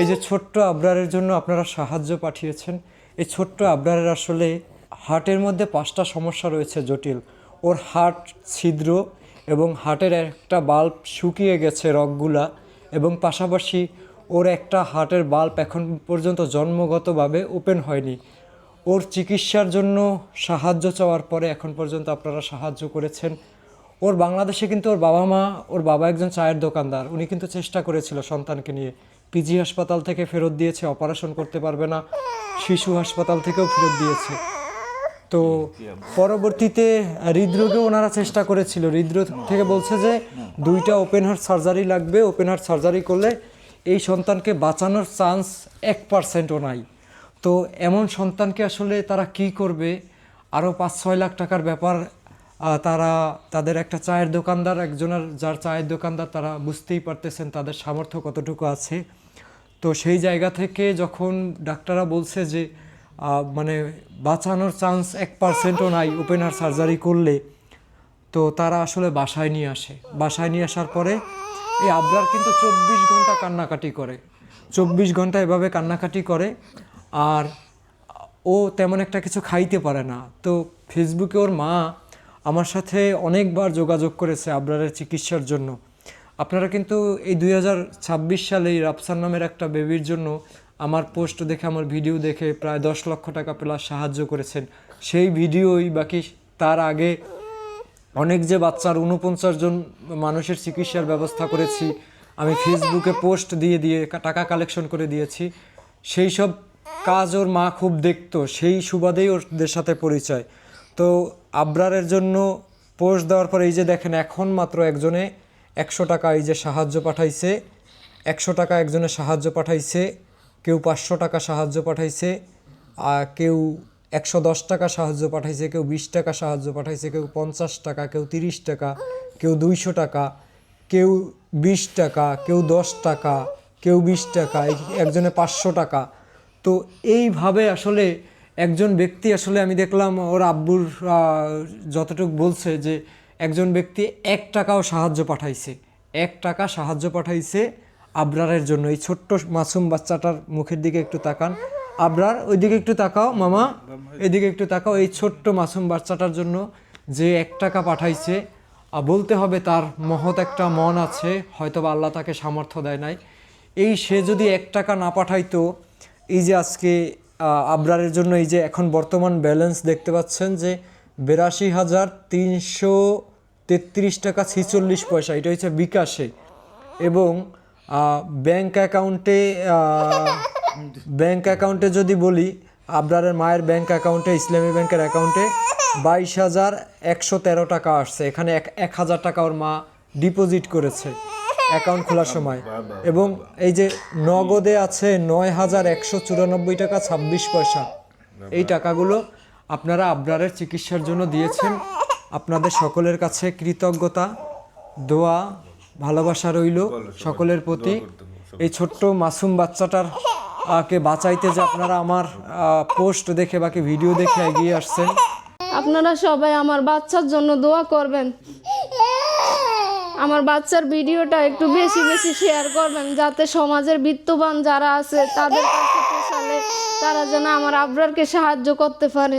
এই যে ছোট্ট আবরারের জন্য আপনারা সাহায্য পাঠিয়েছেন, এই ছোট্ট আবরারের আসলে হার্টের মধ্যে পাঁচটা সমস্যা রয়েছে জটিল। ওর হার্ট ছিদ্র এবং হার্টের একটা বাল্ব শুকিয়ে গেছে রগগুলা এবং পাশাপাশি ওর একটা হার্টের বাল্ব এখন পর্যন্ত জন্মগতভাবে ওপেন হয়নি। ওর চিকিৎসার জন্য সাহায্য চাওয়ার পরে এখন পর্যন্ত আপনারা সাহায্য করেছেন। ওর বাংলাদেশে কিন্তু ওর বাবা মা, ওর বাবা একজন চায়ের দোকানদার, উনি কিন্তু চেষ্টা করেছিল সন্তানকে নিয়ে। পিজি হাসপাতাল থেকে ফেরত দিয়েছে, অপারেশন করতে পারবে না, শিশু হাসপাতাল থেকেও ফেরত দিয়েছে। তো পরবর্তীতে হৃদরোগে ওনারা চেষ্টা করেছিল। হৃদরোগ থেকে বলছে যে দুইটা ওপেন হার্ট সার্জারি লাগবে ওপেন হার্ট সার্জারি করলে এই সন্তানকে বাঁচানোর চান্স এক পার্সেন্টও নাই। তো এমন সন্তানকে আসলে তারা কি করবে? আরও পাঁচ ছয় লাখ টাকার ব্যাপার তারা তাদের একটা চায়ের দোকানদার, একজনের যার চায়ের দোকানদার তারা বুঝতেই পারতেছেন তাদের সামর্থ্য কতটুকু আছে। তো সেই জায়গা থেকে যখন ডাক্তাররা বলছে যে মানে বাঁচানোর চান্স এক পার্সেন্টও নাই ওপেন হার্ট সার্জারি করলে, তো তারা আসলে বাসায় নিয়ে আসে। বাসায় নিয়ে আসার পরে এই আবরার কিন্তু চব্বিশ ঘণ্টা কান্নাকাটি করে। চব্বিশ ঘণ্টা এভাবে কান্নাকাটি করে, আর ও তেমন একটা কিছু খাইতে পারে না। তো ফেসবুকে ওর মা আমার সাথে অনেকবার যোগাযোগ করেছে আবরারের চিকিৎসার জন্য। আপনারা কিন্তু এই দুই হাজার ছাব্বিশ সালে রাফসান নামের একটা বেবির জন্য আমার পোস্ট দেখে, আমার ভিডিও দেখে প্রায় দশ লক্ষ টাকা প্লাস সাহায্য করেছেন। সেই ভিডিওই বাকি তার আগে অনেক যে বাচ্চার উনপঞ্চাশ জন মানুষের চিকিৎসার ব্যবস্থা করেছি, আমি ফেসবুকে পোস্ট দিয়ে দিয়ে টাকা কালেকশন করে দিয়েছি। সেই সব কাজ ওর মা খুব দেখতো, সেই সুবাদেই ওদের সাথে পরিচয়। তো আবরারের জন্য পোস্ট দেওয়ার পর এই যে দেখেন, এখন মাত্র একজনে একশো টাকা এই যে সাহায্য পাঠাইছে। একশো টাকা একজনে সাহায্য পাঠাইছে, কেউ পাঁচশো টাকা সাহায্য পাঠাইছে কেউ একশো দশ টাকা সাহায্য পাঠাইছে, কেউ বিশ টাকা সাহায্য পাঠাইছে, কেউ পঞ্চাশ টাকা, কেউ তিরিশ টাকা, কেউ দুইশো টাকা, কেউ বিশ টাকা, কেউ দশ টাকা, কেউ বিশ টাকা একজনে পাঁচশো টাকা। তো এইভাবে আসলে একজন ব্যক্তি আসলে আমি দেখলাম ওর আব্বুর যতটুকু বলছে যে একজন ব্যক্তি এক টাকাও সাহায্য পাঠাইছে। এক টাকা সাহায্য পাঠাইছে আবরারের জন্য। এই ছোট্ট মাসুম বাচ্চাটার মুখের দিকে একটু তাকান। আবরার, ওইদিকে একটু তাকাও মামা, এদিকে একটু তাকাও। এই ছোট্ট মাসুম বাচ্চাটার জন্য যে এক টাকা পাঠাইছে বলতে হবে তার মহৎ একটা মন আছে হয়তো বা আল্লাহ তাকে সামর্থ্য দেয় নাই। এই সে যদি এক টাকা না পাঠাইতো, এই যে আজকে আবরারের জন্য এই যে এখন বর্তমান ব্যালেন্স দেখতে পাচ্ছেন যে বিরাশি হাজার তিনশো তেত্রিশ টাকা ছিচল্লিশ পয়সা, এটা হচ্ছে বিকাশে। এবং ব্যাংক অ্যাকাউন্টে ব্যাংক অ্যাকাউন্টে যদি বলি, আবরারের মায়ের ব্যাংক অ্যাকাউন্টে ইসলামী ব্যাংকের অ্যাকাউন্টে বাইশ হাজার একশো তেরো টাকা আসছে। এখানে এক এক হাজার টাকা ওর মা ডিপোজিট করেছে। অ্যাকাউন্ট খোলার সময়। এবং এই যে নগদে আছে নয় হাজার একশো চুরানব্বই টাকা ছাব্বিশ পয়সা। এই টাকাগুলো আপনারা আবরারের চিকিৎসার জন্য দিয়েছেন। আপনাদের সকলের কাছে কৃতজ্ঞতা, দোয়া, ভালোবাসা রইল সকলের প্রতি। এই ছোট্ট মাসুম বাচ্চাটার কে বাঁচাইতে যে আপনারা আমার পোস্ট দেখে বাকি ভিডিও দেখে এগিয়ে আসছেন। আপনারা সবাই আমার বাচ্চার জন্য দোয়া করবেন। আমার বাচ্চার ভিডিওটা একটু বেশি বেশি শেয়ার করবেন, যাতে সমাজের বিত্তবান যারা আছে তাদের কাছে তারা যেন আমার আবরারকে সাহায্য করতে পারে।